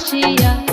ভাসিয়া